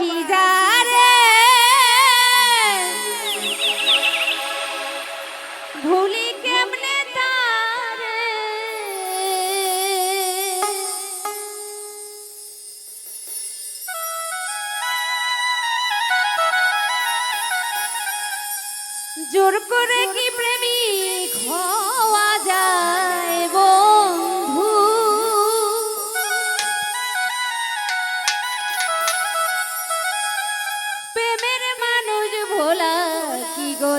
যারে। ভুলি কেমনে তারে? জোর করে কি কি গো